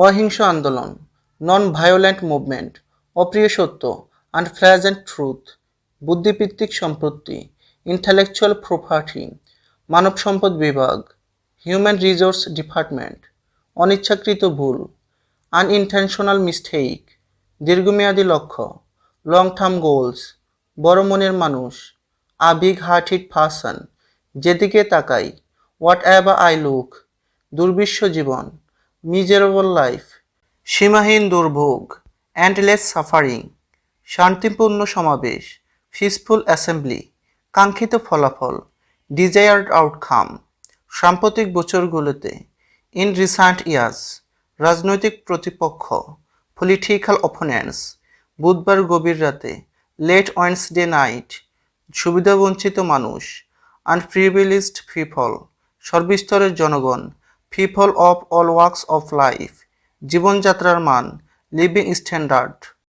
অহিংস আন্দোলন নন violent movement অপ্রিয় সত্য আনফ্লেজেন্ট ট্রুথ বুদ্ধিভিত্তিক সম্পত্তি ইন্টালেকচুয়াল প্রপার্টি মানব সম্পদ বিভাগ হিউম্যান রিসোর্স ডিপার্টমেন্ট অনিচ্ছাকৃত ভুল আনইনটেনশনাল মিস্টেক দীর্ঘমেয়াদী লক্ষ্য লং টার্ম গোলস বড় মনের মানুষ আবিগ বিগ হার্টেড পার্সন যেদিকে তাকাই হোয়াট এভার আই লুক দুর্বিশ্ব জীবন মিজারেবল লাইফ সীমাহীন দুর্ভোগ অ্যান্ডলেস সাফারিং শান্তিপূর্ণ সমাবেশ পিসফুল অ্যাসেম্বলি কাঙ্ক্ষিত ফলাফল ডিজায়ার্ড আউটকাম সাম্প্রতিক বছরগুলোতে ইন রিসেন্ট ইয়ার্স রাজনৈতিক প্রতিপক্ষ পলিটিক্যাল অপোনেন্টস বুধবার গভীর রাতে লেট ওয়েন্সডে নাইট সুবিধাবঞ্চিত মানুষ আনপ্রিভিলিজড পিপল সর্বস্তরের জনগণ people of all works of life জীবনযাত্রার মান লিভিং স্ট্যান্ডার্ড